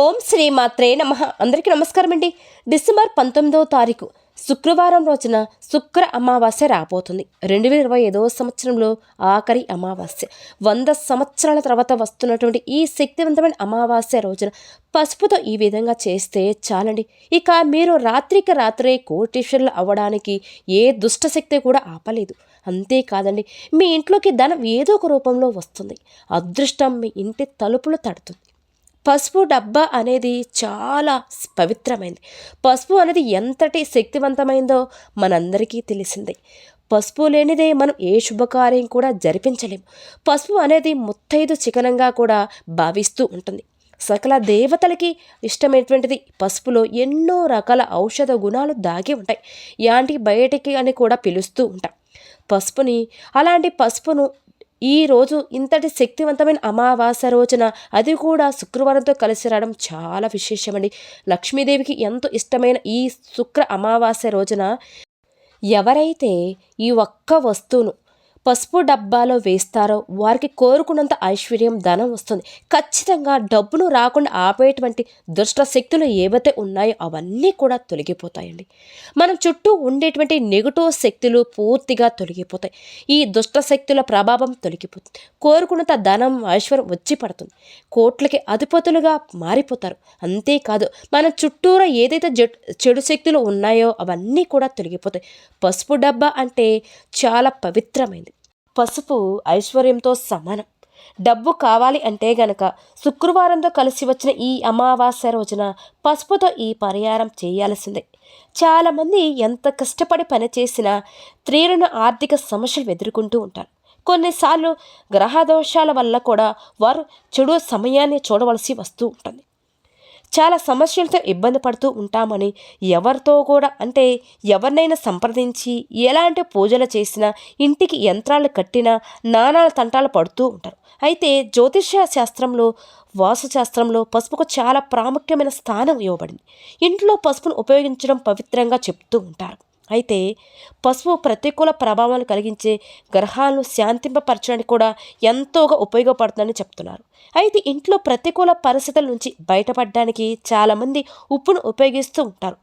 ఓం శ్రీ మాత్రే నమ. అందరికీ నమస్కారం అండి. డిసెంబర్ పంతొమ్మిదవ తారీఖు శుక్రవారం రోజున శుక్ర అమావాస్య రాబోతుంది. రెండు వేల ఇరవై ఐదవ సంవత్సరంలో ఆఖరి అమావాస్య. వంద సంవత్సరాల తర్వాత వస్తున్నటువంటి ఈ శక్తివంతమైన అమావాస్య రోజున పసుపుతో ఈ విధంగా చేస్తే చాలండి. ఇక మీరు రాత్రికి రాత్రే కోటీశ్వరులు అవ్వడానికి ఏ దుష్టశక్తి కూడా ఆపలేదు. అంతేకాదండి మీ ఇంట్లోకి ధనం ఏదో ఒక రూపంలో వస్తుంది. అదృష్టం మీ ఇంటి తలుపులు తడుతుంది. పసుపు డబ్బా అనేది చాలా పవిత్రమైంది. పసుపు అనేది ఎంతటి శక్తివంతమైందో మనందరికీ తెలిసిందే. పసుపు లేనిదే మనం ఏ శుభకార్యం కూడా జరిపించలేము పసుపు అనేది ముత్తైదు చికనంగా కూడా భావిస్తూ ఉంటుంది. సకల దేవతలకి ఇష్టమైనటువంటిది పసుపులో ఎన్నో రకాల ఔషధ గుణాలు దాగి ఉంటాయి. యాంటీ బయటికి అని కూడా పిలుస్తూ ఉంటాం. పసుపుని అలాంటి పసుపును ఈ రోజు ఇంతటి శక్తివంతమైన అమావాస్య రోజున అది కూడా శుక్రవారంతో కలిసి రావడం చాలా విశేషమండి. లక్ష్మీదేవికి ఎంతో ఇష్టమైన ఈ శుక్ర అమావాస్య రోజున ఎవరైతే ఈ ఒక్క వస్తువును పసుపు డబ్బాలో వేస్తారో వారికి కోరుకున్నంత ఐశ్వర్యం ధనం వస్తుంది. ఖచ్చితంగా డబ్బును రాకుండా ఆపేటువంటి దుష్ట శక్తులు ఏవైతే ఉన్నాయో అవన్నీ కూడా తొలగిపోతాయండి. మనం చుట్టూ ఉండేటువంటి నెగటివ్ శక్తులు పూర్తిగా తొలగిపోతాయి. ఈ దుష్ట శక్తుల ప్రభావం తొలగిపోతుంది. కోరుకున్నంత ధనం ఐశ్వర్యం వచ్చి పడుతుంది. కోట్లకి అధిపతులుగా మారిపోతారు. అంతేకాదు మన చుట్టూరా ఏదైతే జడ్ చెడు శక్తులు ఉన్నాయో అవన్నీ కూడా తొలగిపోతాయి. పసుపు డబ్బా అంటే చాలా పవిత్రమైంది. పసుపు ఐశ్వర్యంతో సమానం. డబ్బు కావాలి అంటే గనక శుక్రవారంతో కలిసి వచ్చిన ఈ అమావాస్య రోజున పసుపుతో ఈ పరిహారం చేయాల్సిందే. చాలామంది ఎంత కష్టపడి పనిచేసినా తీరిన ఆర్థిక సమస్యలు ఎదుర్కొంటూ ఉంటారు. కొన్నిసార్లు గ్రహ దోషాల వల్ల కూడా వారు చెడు సమయాన్ని చూడవలసి వస్తూ ఉంటుంది. చాలా సమస్యలతో ఇబ్బంది పడుతూ ఉంటామని ఎవరితో కూడా అంటే ఎవరినైనా సంప్రదించి ఎలాంటి పూజలు చేసినా ఇంటికి యంత్రాలు కట్టినా నానాల తంటాలు పడుతూ ఉంటారు. అయితే జ్యోతిష శాస్త్రంలో వాసుశాస్త్రంలో పసుపుకు చాలా ప్రాముఖ్యమైన స్థానం ఇవ్వబడింది. ఇంట్లో పసుపును ఉపయోగించడం పవిత్రంగా చెప్తూ ఉంటారు. అయితే పసుపు ప్రతికూల ప్రభావాలు కలిగించే గ్రహాలను శాంతింపపరచడానికి కూడా ఎంతోగా ఉపయోగపడుతుందని చెప్తున్నారు. అయితే ఇంట్లో ప్రతికూల పరిస్థితుల నుంచి బయటపడడానికి చాలామంది ఉప్పును ఉపయోగిస్తూ ఉంటారు.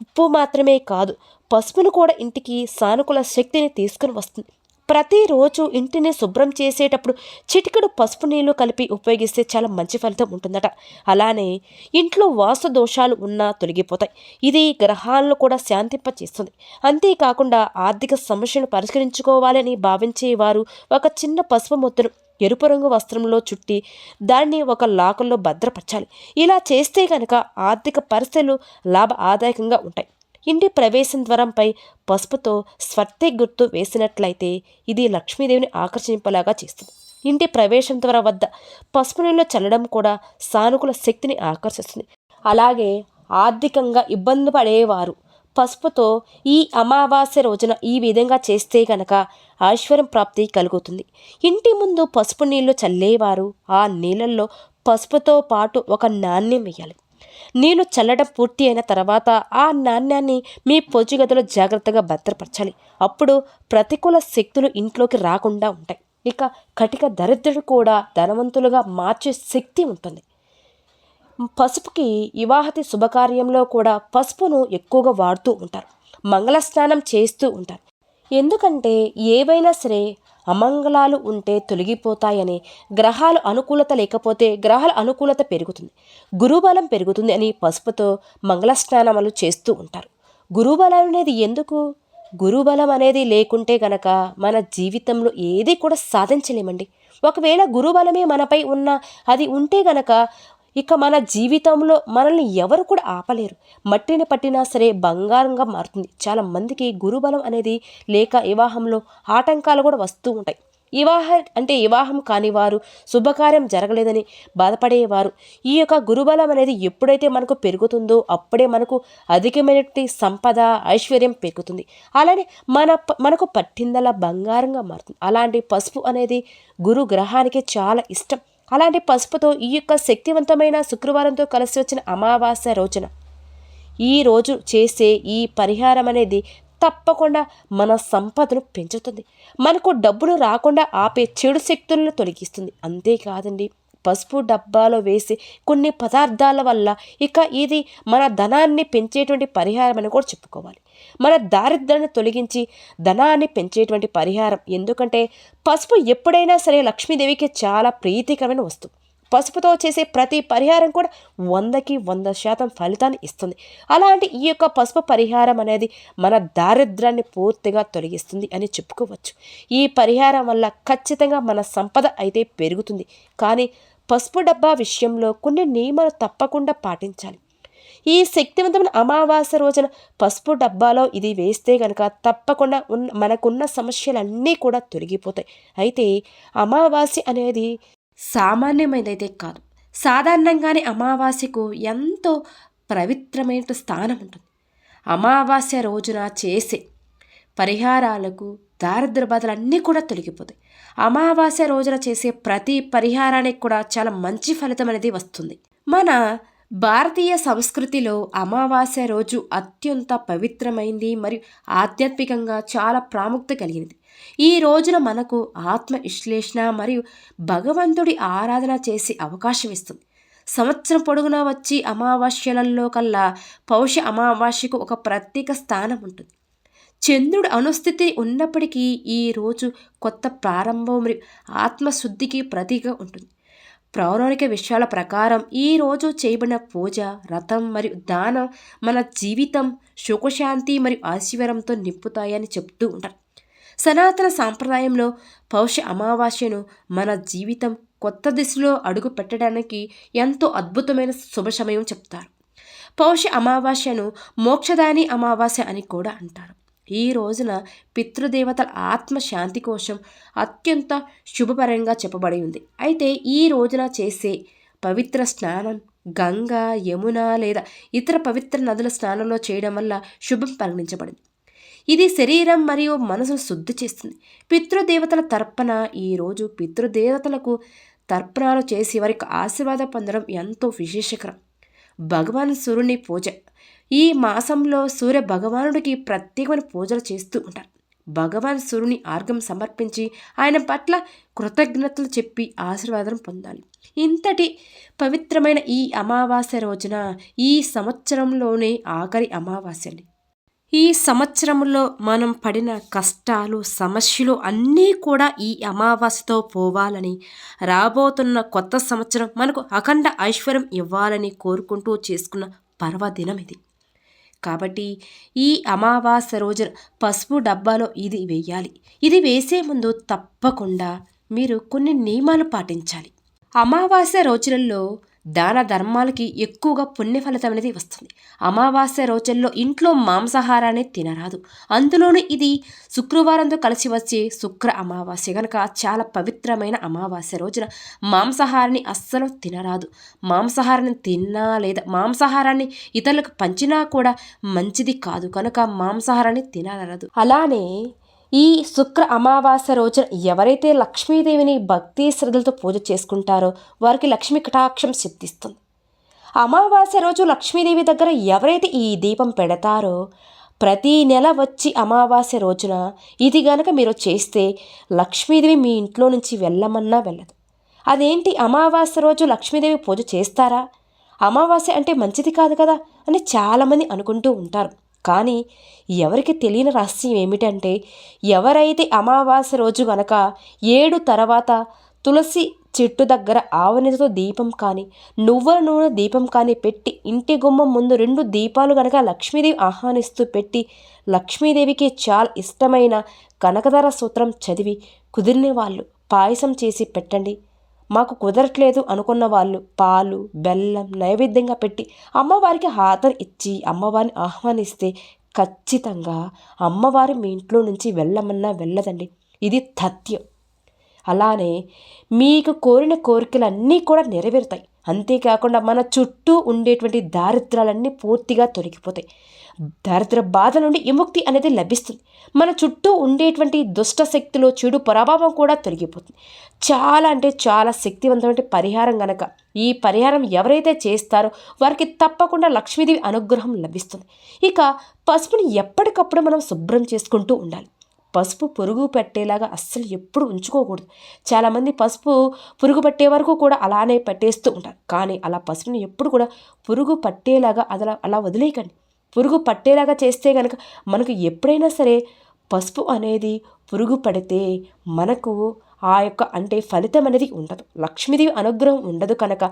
ఉప్పు మాత్రమే కాదు పసుపును కూడా ఇంటికి సానుకూల శక్తిని తీసుకుని వస్తుంది. ప్రతిరోజు ఇంటిని శుభ్రం చేసేటప్పుడు చిటికెడు పసుపు నీళ్ళు కలిపి ఉపయోగిస్తే చాలా మంచి ఫలితం ఉంటుందట. అలానే ఇంట్లో వాస్తు దోషాలు ఉన్నా తొలగిపోతాయి. ఇది గ్రహాలను కూడా శాంతింపచేస్తుంది. అంతేకాకుండా ఆర్థిక సమస్యను పరిష్కరించుకోవాలని భావించే వారు ఒక చిన్న పసుపు ముద్దను ఎరుపు రంగు వస్త్రంలో చుట్టి దాన్ని ఒక లాకల్లో భద్రపరచాలి. ఇలా చేస్తే కనుక ఆర్థిక పరిస్థితులు లాభ ఆదాయకంగా ఉంటాయి. ఇంటి ప్రవేశం ద్వారంపై పసుపుతో స్వర్తి గుర్తు వేసినట్లయితే ఇది లక్ష్మీదేవిని ఆకర్షింపలాగా చేస్తుంది. ఇంటి ప్రవేశం ద్వారం వద్ద పసుపు నీళ్ళు చల్లడం కూడా సానుకూల శక్తిని ఆకర్షిస్తుంది. అలాగే ఆర్థికంగా ఇబ్బంది పడేవారు. పసుపుతో ఈ అమావాస్య రోజున ఈ విధంగా చేస్తే గనక ఐశ్వర్యం ప్రాప్తి కలుగుతుంది. ఇంటి ముందు పసుపు నీళ్ళు చల్లేవారు. ఆ నీళ్ళల్లో పసుపుతో పాటు ఒక నాణ్యం వేయాలి. నీళ్ళు చల్లడం పూర్తి అయిన తర్వాత ఆ నాణ్యాన్ని మీ పొచ్చుగదిలో జాగ్రత్తగా భద్రపరచాలి. అప్పుడు ప్రతికూల శక్తులు ఇంట్లోకి రాకుండా ఉంటాయి. ఇక కటిక దరిద్రుడు కూడా ధనవంతులుగా మార్చే శక్తి ఉంటుంది. పసుపుకి వివాహతి శుభకార్యంలో కూడా పసుపును ఎక్కువగా వాడుతూ ఉంటారు. మంగళ స్నానం చేస్తూ ఉంటారు. ఎందుకంటే ఏవైనా సరే అమంగళాలు ఉంటే తొలగిపోతాయని గ్రహాలు అనుకూలత లేకపోతే గ్రహాల అనుకూలత పెరుగుతుంది. గురుబలం పెరుగుతుంది అని పసుపుతో మంగళ స్నానములు చేస్తూ ఉంటారు. గురుబలం అనేది ఎందుకు? గురుబలం అనేది లేకుంటే గనక మన జీవితంలో ఏది కూడా సాధించలేమండి. ఒకవేళ గురుబలమే మనపై ఉన్న అది ఉంటే గనక ఇక మన జీవితంలో మనల్ని ఎవరు కూడా ఆపలేరు. మట్టిని పట్టినా సరే బంగారంగా మారుతుంది. చాలా మందికి గురుబలం అనేది లేక వివాహంలో ఆటంకాలు కూడా వస్తూ ఉంటాయి. వివాహ అంటే వివాహం కాని వారు శుభకార్యం జరగలేదని బాధపడేవారు. ఈ యొక్క గురుబలం అనేది ఎప్పుడైతే మనకు పెరుగుతుందో అప్పుడే మనకు అధికమైనటువంటి సంపద ఐశ్వర్యం పెరుగుతుంది. అలానే మన మనకు పట్టిందల బంగారంగా మారుతుంది. అలాంటి పసుపు అనేది గురు గ్రహానికి చాలా ఇష్టం. అలాంటి పసుపుతో ఈ యొక్క శక్తివంతమైన శుక్రవారంతో కలిసి వచ్చిన అమావాస్య రోజున. ఈ రోజు చేసే ఈ పరిహారం అనేది తప్పకుండా మన సంపదను పెంచుతుంది. మనకు డబ్బులు రాకుండా ఆపే చెడు శక్తులను తొలగిస్తుంది. అంతేకాదండి పసుపు డబ్బాలో వేసి కొన్ని పదార్థాల వల్ల ఇక ఇది మన ధనాన్ని పెంచేటువంటి పరిహారం అని కూడా చెప్పుకోవాలి. మన దారిద్ర్యాన్ని తొలగించి ధనాన్ని పెంచేటువంటి పరిహారం. ఎందుకంటే పసుపు ఎప్పుడైనా సరే లక్ష్మీదేవికి చాలా ప్రీతికరమైన వస్తువు. పసుపుతో చేసే ప్రతి పరిహారం కూడా వందకి వంద శాతం ఫలితాన్ని ఇస్తుంది. అలాంటి ఈ యొక్క పసుపు పరిహారం అనేది మన దారిద్ర్యాన్ని పూర్తిగా తొలగిస్తుంది అని చెప్పుకోవచ్చు. ఈ పరిహారం వల్ల ఖచ్చితంగా మన సంపద అయితే పెరుగుతుంది. కానీ పసుపు డబ్బా విషయంలో కొన్ని నియమాలు తప్పకుండా పాటించాలి. ఈ శక్తివంతమైన అమావాస్య రోజున పసుపు డబ్బాలో ఇది వేస్తే కనుక తప్పకుండా ఉన్న మనకున్న సమస్యలన్నీ కూడా తొలగిపోతాయి. అయితే అమావాస్య అనేది సామాన్యమైనదైతే కాదు. సాధారణంగానే అమావాస్యకు ఎంతో పవిత్రమైన స్థానం ఉంటుంది. అమావాస్య రోజున చేసే పరిహారాలకు దారిద్ర బాధలన్నీ కూడా తొలగిపోతాయి. అమావాస్య రోజున చేసే ప్రతి పరిహారానికి కూడా చాలా మంచి ఫలితం అనేది వస్తుంది. మన భారతీయ సంస్కృతిలో అమావాస్య రోజు అత్యంత పవిత్రమైంది మరియు ఆధ్యాత్మికంగా చాలా ప్రాముఖ్యత కలిగినది ఈ రోజున మనకు ఆత్మ విశ్లేషణ మరియు భగవంతుడి ఆరాధన చేసే అవకాశం ఇస్తుంది. సంవత్సరం పొడుగునా వచ్చి అమావాస్యలలో కల్లా పౌష అమావాస్యకు ఒక ప్రత్యేక స్థానం ఉంటుంది. చంద్రుడు అనుస్థితి ఉన్నప్పటికీ ఈ రోజు కొత్త ప్రారంభం మరియు ఆత్మశుద్ధికి ప్రతీక ఉంటుంది. పౌరాణిక విషయాల ప్రకారం ఈ రోజు చేయబడిన పూజ రథం మరియు దానం మన జీవితం సుఖశాంతి మరియు ఆశీర్వాదంతో నింపుతాయని చెప్తూ ఉంటారు. సనాతన సాంప్రదాయంలో పౌష అమావాస్యను మన జీవితం కొత్త దిశలో అడుగు పెట్టడానికి ఎంతో అద్భుతమైన శుభ సమయం చెప్తారు. పౌష అమావాస్యను మోక్షదాని అమావాస్య అని కూడా అంటారు. ఈ రోజున పితృదేవతల ఆత్మశాంతి కోసం అత్యంత శుభపరంగా చెప్పబడి ఉంది. అయితే ఈ రోజున చేసే పవిత్ర స్నానం గంగా యమున లేదా ఇతర పవిత్ర నదుల స్నానంలో చేయడం వల్ల శుభం పరిగణించబడింది. ఇది శరీరం మరియు మనసును శుద్ధి చేస్తుంది. పితృదేవతల తర్పణ ఈరోజు పితృదేవతలకు తర్పణాలు చేసి వారికి ఆశీర్వాదం పొందడం ఎంతో విశేషకరం. భగవాన్ సూర్యుని పూజ ఈ మాసంలో సూర్య భగవానుడికి ప్రత్యేకమైన పూజలు చేస్తూ ఉంటారు. భగవాన్ సూర్యుని ఆర్గం సమర్పించి ఆయన పట్ల కృతజ్ఞతలు చెప్పి ఆశీర్వాదం పొందాలి. ఇంతటి పవిత్రమైన ఈ అమావాస్య రోజున ఈ సంవత్సరంలోనే ఆఖరి అమావాస్యని. ఈ సంవత్సరంలో మనం పడిన కష్టాలు సమస్యలు అన్నీ కూడా ఈ అమావాస్యతో పోవాలని రాబోతున్న కొత్త సంవత్సరం మనకు అఖండ ఐశ్వర్యం ఇవ్వాలని కోరుకుంటూ చేసుకున్న పర్వదినం ఇది. కాబట్టి ఈ అమావాస్య రోజున పసుపు డబ్బాలో ఇది వేయాలి. ఇది వేసే ముందు తప్పకుండా మీరు కొన్ని నియమాలు పాటించాలి. అమావాస్య రోజులలో దాన ధర్మాలకి ఎక్కువగా పుణ్య ఫలితం అనేది వస్తుంది. అమావాస్య రోజుల్లో ఇంట్లో మాంసాహారాన్ని తినరాదు. అందులోనూ ఇది శుక్రవారంతో కలిసి వచ్చే శుక్ర అమావాస్య. కనుక చాలా పవిత్రమైన అమావాస్య రోజున మాంసాహారాన్ని అస్సలు తినరాదు. మాంసాహారాన్ని తిన్నా లేదా మాంసాహారాన్ని ఇతరులకు పంచినా కూడా మంచిది కాదు. కనుక మాంసాహారాన్ని తినరాదు అలానే ఈ శుక్ర అమావాస్య రోజున ఎవరైతే లక్ష్మీదేవిని భక్తి శ్రద్ధలతో పూజ చేసుకుంటారో వారికి లక్ష్మీ కటాక్షం సిద్ధిస్తుంది. అమావాస్య రోజు లక్ష్మీదేవి దగ్గర ఎవరైతే ఈ దీపం పెడతారో ప్రతి నెల వచ్చి అమావాస్య రోజున ఇది గనక మీరు చేస్తే లక్ష్మీదేవి మీ ఇంట్లో నుంచి వెళ్ళమన్నా వెళ్ళదు. అదేంటి అమావాస్య రోజు లక్ష్మీదేవి పూజ చేస్తారా? అమావాస్య అంటే మంచిది కాదు కదా అని చాలామంది అనుకుంటూ ఉంటారు. కానీ ఎవరికి తెలియని రహస్యం ఏమిటంటే ఎవరైతే అమావాస్య రోజు గనక ఏడు తర్వాత తులసి చెట్టు దగ్గర ఆవనితో దీపం కానీ నువ్వుల నూనె దీపం కానీ పెట్టి ఇంటి గుమ్మం ముందు రెండు దీపాలు గనక లక్ష్మీదేవి ఆహ్వానిస్తూ పెట్టి లక్ష్మీదేవికి చాలా ఇష్టమైన కనకధర సూత్రం చదివి కుదిరిన వాళ్ళు పాయసం చేసి పెట్టండి. మాకు కుదరట్లేదు అనుకున్న వాళ్ళు పాలు బెల్లం నైవేద్యంగా పెట్టి అమ్మవారికి హాతరు ఇచ్చి అమ్మవారిని ఆహ్వానిస్తే ఖచ్చితంగా అమ్మవారు మీ ఇంట్లో నుంచి వెళ్ళమన్నా వెళ్ళదండి. ఇది తథ్యం అలానే మీకు కోరిన కోరికలన్నీ కూడా నెరవేరుతాయి. అంతేకాకుండా మన చుట్టూ ఉండేటువంటి దారిద్రాలన్నీ పూర్తిగా తొలగిపోతాయి. దారిద్ర బాధ నుండి విముక్తి అనేది లభిస్తుంది. మన చుట్టూ ఉండేటువంటి దుష్ట శక్తిలో చెడు ప్రభావం కూడా తొలగిపోతుంది. చాలా అంటే చాలా శక్తివంతమైన పరిహారం గనక ఈ పరిహారం ఎవరైతే చేస్తారో వారికి తప్పకుండా లక్ష్మీదేవి అనుగ్రహం లభిస్తుంది. ఇక పసుపుని ఎప్పటికప్పుడు మనం శుభ్రం చేసుకుంటూ ఉండాలి. పసుపు పురుగు పెట్టేలాగా అస్సలు ఎప్పుడు ఉంచుకోకూడదు. చాలామంది పసుపు పురుగు పట్టే వరకు కూడా అలానే పెట్టేస్తూ ఉంటారు. కానీ అలా పసుపుని ఎప్పుడు కూడా పురుగు పట్టేలాగా అలా అలా వదిలేయకండి. పురుగు పట్టేలాగా చేస్తే కనుక మనకు ఎప్పుడైనా సరే పసుపు అనేది పురుగు పడితే మనకు ఆ యొక్క అంటే ఫలితం అనేది ఉండదు. లక్ష్మీదేవి అనుగ్రహం ఉండదు కనుక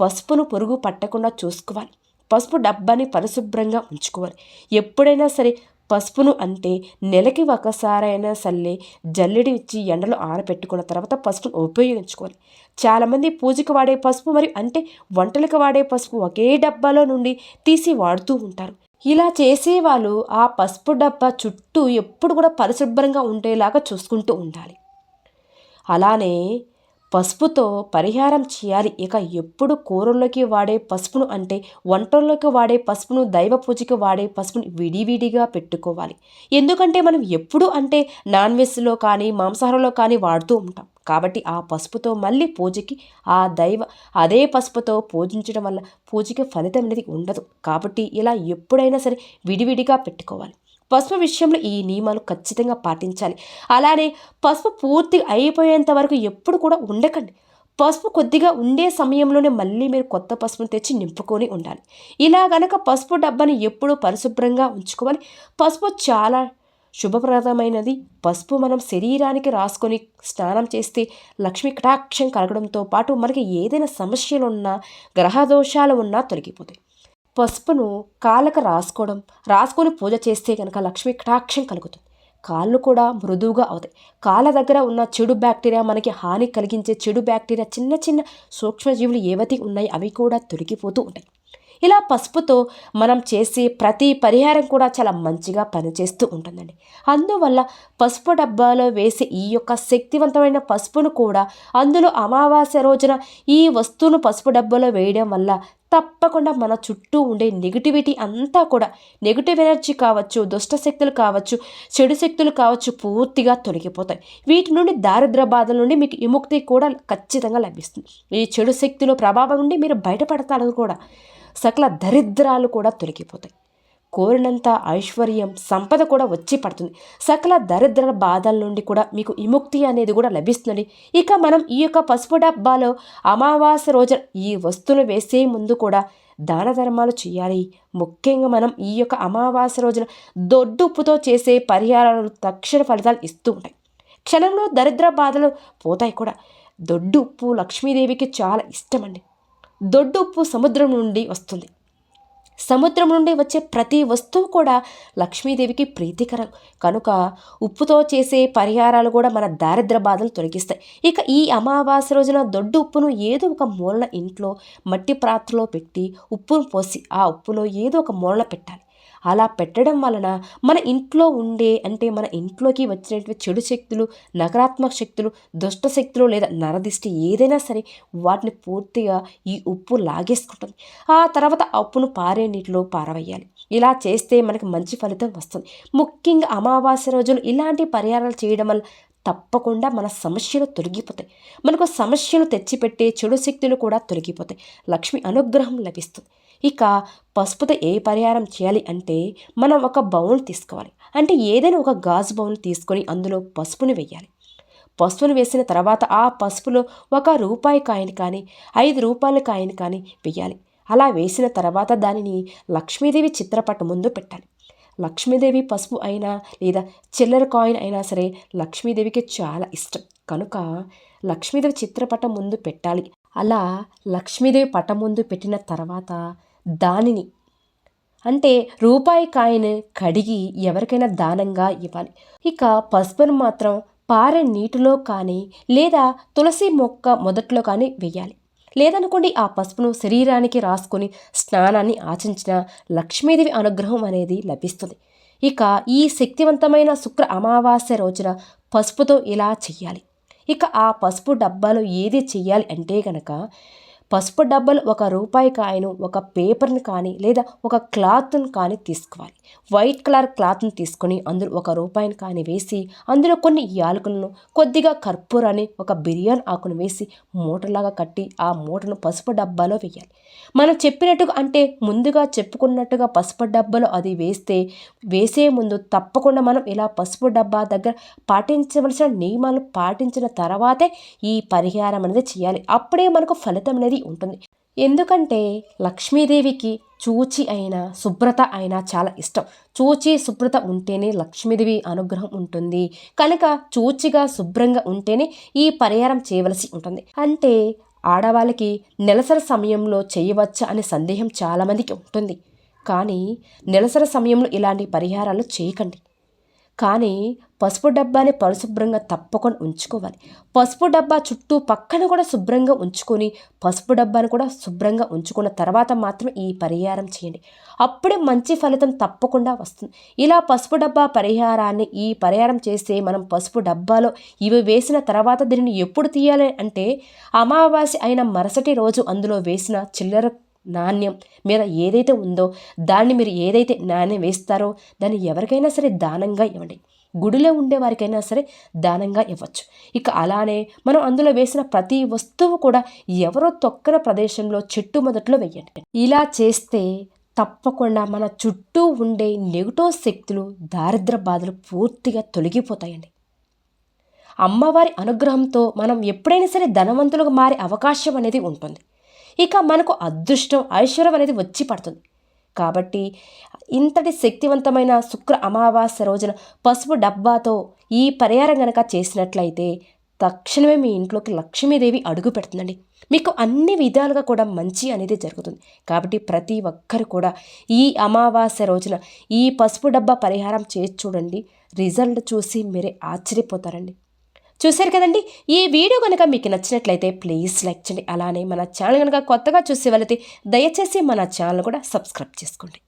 పసుపును పురుగు పట్టకుండా చూసుకోవాలి. పసుపు డబ్బాని పరిశుభ్రంగా ఉంచుకోవాలి. ఎప్పుడైనా సరే పసుపును అంటే నెలకి ఒకసారైనా సల్లే జల్లెడి ఇచ్చి ఎండలో ఆరబెట్టుకున్న తర్వాత పసుపును ఉపయోగించుకోవాలి. చాలామంది పూజకి వాడే పసుపు మరి అంటే వంటలకు వాడే పసుపు ఒకే డబ్బాలో నుండి తీసి వాడుతూ ఉంటారు. ఇలా చేసేవాళ్ళు ఆ పసుపు డబ్బా చుట్టూ ఎప్పుడు కూడా పరిశుభ్రంగా ఉండేలాగా చూసుకుంటూ ఉండాలి. అలానే పసుపుతో పరిహారం చేయాలి. ఇక ఎప్పుడు కూరల్లోకి వాడే పసుపును అంటే వంటల్లోకి వాడే పసుపును దైవ పూజకి వాడే పసుపును విడివిడిగా పెట్టుకోవాలి. ఎందుకంటే మనం ఎప్పుడు అంటే నాన్ వెజ్లో కానీ మాంసాహారంలో కానీ వాడుతూ ఉంటాం. కాబట్టి ఆ పసుపుతో మళ్ళీ పూజకి ఆ దైవ అదే పసుపుతో పూజించడం వల్ల పూజకి ఫలితం అనేది ఉండదు. కాబట్టి ఇలా ఎప్పుడైనా సరే విడివిడిగా పెట్టుకోవాలి. పసుపు విషయంలో ఈ నియమాలు ఖచ్చితంగా పాటించాలి. అలానే పసుపు పూర్తిగా అయిపోయేంత వరకు ఎప్పుడు కూడా ఉండకండి. పసుపు కొద్దిగా ఉండే సమయంలోనే మళ్ళీ మీరు కొత్త పసుపును తెచ్చి నింపుకొని ఉండాలి. ఇలా గనక పసుపు డబ్బాని ఎప్పుడూ పరిశుభ్రంగా ఉంచుకోవాలి. పసుపు చాలా శుభప్రదమైనది. పసుపు మనం శరీరానికి రాసుకొని స్నానం చేస్తే లక్ష్మి కటాక్షం కలగడంతో పాటు మనకి ఏదైనా సమస్యలు ఉన్నా గ్రహదోషాలు ఉన్నా తొలగిపోతాయి. పసుపును కాళ్ళకు రాసుకోవడం రాసుకొని పూజ చేస్తే కనుక లక్ష్మీ కటాక్షం కలుగుతుంది. కాళ్ళు కూడా మృదువుగా అవుతాయి. కాళ్ళ దగ్గర ఉన్న చెడు బ్యాక్టీరియా మనకి హాని కలిగించే చెడు బ్యాక్టీరియా చిన్న చిన్న సూక్ష్మజీవులు ఏవైతే ఉన్నాయి అవి కూడా తొలగిపోతూ ఉంటాయి. ఇలా పసుపుతో మనం చేసే ప్రతి పరిహారం కూడా చాలా మంచిగా పనిచేస్తూ ఉంటుందండి. అందువల్ల పసుపు డబ్బాలో వేసే ఈ యొక్క శక్తివంతమైన పసుపును కూడా అందులో అమావాస్య రోజున ఈ వస్తువును పసుపు డబ్బాలో వేయడం వల్ల తప్పకుండా మన చుట్టూ ఉండే నెగిటివిటీ అంతా కూడా నెగిటివ్ ఎనర్జీ కావచ్చు దుష్ట శక్తులు కావచ్చు చెడు శక్తులు కావచ్చు పూర్తిగా తొలగిపోతాయి. వీటి నుండి దారిద్ర బాధల నుండి మీకు విముక్తి కూడా ఖచ్చితంగా లభిస్తుంది. ఈ చెడు శక్తుల ప్రభావం నుండి మీరు బయటపడతారు కూడా. సకల దరిద్రాలు కూడా తొలగిపోతాయి. కోరినంత ఐశ్వర్యం సంపద కూడా వచ్చి పడుతుంది. సకల దరిద్ర బాధల నుండి కూడా మీకు విముక్తి అనేది కూడా లభిస్తుంది ఇక మనం ఈ యొక్క పసుపు డబ్బాలో అమావాస్య రోజున ఈ వస్తువులు వేసే ముందు కూడా దాన ధర్మాలు చేయాలి. ముఖ్యంగా మనం ఈ యొక్క అమావాస్య రోజున దొడ్డు ఉప్పుతో చేసే పరిహారాలు తక్షణ ఫలితాలు ఇస్తూ ఉంటాయి. క్షణంలో దరిద్ర బాధలు పోతాయి కూడా. దొడ్డు ఉప్పు లక్ష్మీదేవికి చాలా ఇష్టమండి దొడ్డు ఉప్పు సముద్రం నుండి వస్తుంది. సముద్రం నుండి వచ్చే ప్రతి వస్తువు కూడా లక్ష్మీదేవికి ప్రీతికరం. కనుక ఉప్పుతో చేసే పరిహారాలు కూడా మన దారిద్ర బాధలు తొలగిస్తాయి. ఇక ఈ అమావాస్య రోజున దొడ్డు ఉప్పును ఏదో ఒక మూలన ఇంట్లో మట్టి పాత్రలో పెట్టి ఉప్పును పోసి ఆ ఉప్పులో ఏదో ఒక మూలన పెట్టాలి. అలా పెట్టడం వలన మన ఇంట్లో ఉండే అంటే మన ఇంట్లోకి వచ్చినటువంటి చెడు శక్తులు నకారాత్మక శక్తులు దుష్ట శక్తులు లేదా నరదిష్టి ఏదైనా సరే వాటిని పూర్తిగా ఈ ఉప్పు లాగేసుకుంటుంది. ఆ తర్వాత ఉప్పును పారే నీటిలో పారవేయాలి. ఇలా చేస్తే మనకి మంచి ఫలితం వస్తుంది. ముఖ్యంగా అమావాస్య రోజులు ఇలాంటి పరిహారాలు చేయడం వల్ల తప్పకుండా మన సమస్యలు తొలగిపోతాయి. మనకు సమస్యలు తెచ్చిపెట్టే చెడు శక్తులు కూడా తొలగిపోతాయి. లక్ష్మి అనుగ్రహం లభిస్తుంది. ఇక పసుపుతో ఏ పరిహారం చేయాలి అంటే మనం ఒక బౌల్ తీసుకోవాలి. అంటే ఏదైనా ఒక గాజు బౌల్ తీసుకొని అందులో పసుపుని వేయాలి. పసుపును వేసిన తర్వాత ఆ పసుపులో ఒక రూపాయి కాయని కానీ ఐదు రూపాయల కాయని కానీ వేయాలి. అలా వేసిన తర్వాత దానిని లక్ష్మీదేవి చిత్రపటం ముందు పెట్టాలి. లక్ష్మీదేవి పసుపు అయినా లేదా చిల్లర కాయిన్ అయినా సరే లక్ష్మీదేవికి చాలా ఇష్టం. కనుక లక్ష్మీదేవి చిత్రపటం ముందు పెట్టాలి. అలా లక్ష్మీదేవి పటం ముందు పెట్టిన తర్వాత దానిని. అంటే రూపాయి కాయను కడిగి ఎవరికైనా దానంగా ఇవ్వాలి. ఇక పసుపును మాత్రం పారే నీటిలో కానీ లేదా తులసి మొక్క మొదట్లో కానీ వేయాలి. లేదనుకోండి ఆ పసుపును శరీరానికి రాసుకొని స్నానాన్ని ఆచరించిన లక్ష్మీదేవి అనుగ్రహం అనేది లభిస్తుంది. ఇక ఈ శక్తివంతమైన శుక్ర అమావాస్య రోజున పసుపుతో ఇలా చెయ్యాలి. ఇక ఆ పసుపు డబ్బాలో ఏది చెయ్యాలి అంటే గనక పసుపు డబ్బాలు ఒక రూపాయి కాయను ఒక పేపర్ని కానీ లేదా ఒక క్లాత్ని కానీ తీసుకోవాలి. వైట్ కలర్ క్లాత్ని తీసుకొని అందులో ఒక రూపాయిని కాని వేసి అందులో కొన్ని యాలకులను కొద్దిగా కర్పూరాన్ని ఒక బిర్యానీ ఆకును వేసి మూటలాగా కట్టి ఆ మూటను పసుపు డబ్బాలో వేయాలి. మనం చెప్పినట్టుగా అంటే ముందుగా చెప్పుకున్నట్టుగా పసుపు డబ్బాలో అది వేస్తే వేసే ముందు తప్పకుండా మనం ఇలా పసుపు డబ్బా దగ్గర పాటించవలసిన నియమాలు పాటించిన తర్వాతే ఈ పరిహారం అనేది చేయాలి. అప్పుడే మనకు ఫలితం అనేది ఉంటుంది. ఎందుకంటే లక్ష్మీదేవికి చూచి అయినా శుభ్రత అయినా చాలా ఇష్టం. చూచి శుభ్రత ఉంటేనే లక్ష్మీదేవి అనుగ్రహం ఉంటుంది. కనుక చూచిగా శుభ్రంగా ఉంటేనే ఈ పరిహారం చేయవలసి ఉంటుంది. అంటే ఆడవాళ్ళకి నెలసరి సమయంలో చేయవచ్చా అనే సందేహం చాలామందికి ఉంటుంది. కానీ నెలసరి సమయంలో ఇలాంటి పరిహారాలు చేయకండి. కానీ పసుపు డబ్బాని పరిశుభ్రంగా తప్పకుండా ఉంచుకోవాలి. పసుపు డబ్బా చుట్టూ పక్కన కూడా శుభ్రంగా ఉంచుకొని పసుపు డబ్బాని కూడా శుభ్రంగా ఉంచుకున్న తర్వాత మాత్రమే ఈ పరిహారం చేయండి. అప్పుడే మంచి ఫలితం తప్పకుండా వస్తుంది. ఇలా పసుపు డబ్బా పరిహారాన్ని ఈ పరిహారం చేస్తే మనం పసుపు డబ్బాలో ఇవి వేసిన తర్వాత దీనిని ఎప్పుడు తీయాలి అంటే అమావాస్య అయిన మరుసటి రోజు అందులో వేసిన చిల్లర నాణ్యం మీద ఏదైతే ఉందో దాన్ని మీరు ఏదైతే నాణ్యం వేస్తారో దాన్ని ఎవరికైనా సరే దానంగా ఇవ్వండి. గుడిలో ఉండే వారికైనా సరే దానంగా ఇవ్వచ్చు. ఇక అలానే మనం అందులో వేసిన ప్రతి వస్తువు కూడా ఎవరో తొక్కన ప్రదేశంలో చెట్టు మొదట్లో వెయ్యండి ఇలా చేస్తే తప్పకుండా మన చుట్టూ ఉండే నెగిటివ్ శక్తులు దారిద్ర బాధలు పూర్తిగా తొలగిపోతాయండి. అమ్మవారి అనుగ్రహంతో మనం ఎప్పుడైనా సరే ధనవంతులుగా మారే అవకాశం అనేది ఉంటుంది. ఇక మనకు అదృష్టం ఐశ్వర్యం అనేది వచ్చి పడుతుంది. కాబట్టి ఇంతటి శక్తివంతమైన శుక్ర అమావాస్య రోజున పసుపు డబ్బాతో ఈ పరిహారం కనుక చేసినట్లయితే తక్షణమే మీ ఇంట్లోకి లక్ష్మీదేవి అడుగు పెడుతుందండి. మీకు అన్ని విధాలుగా కూడా మంచి అనేది జరుగుతుంది. కాబట్టి ప్రతి ఒక్కరు కూడా ఈ అమావాస్య రోజున ఈ పసుపు డబ్బా పరిహారం చేసి చూడండి. రిజల్ట్ చూసి మీరే ఆశ్చర్యపోతారండి. చూశారు కదండి? ఈ వీడియో కనుక మీకు నచ్చినట్లయితే ప్లీజ్ లైక్ చేయండి. అలానే మన ఛానల్ కనుక కొత్తగా చూసే వాళ్ళైతే దయచేసి మన ఛానల్ కూడా సబ్స్క్రైబ్ చేసుకోండి.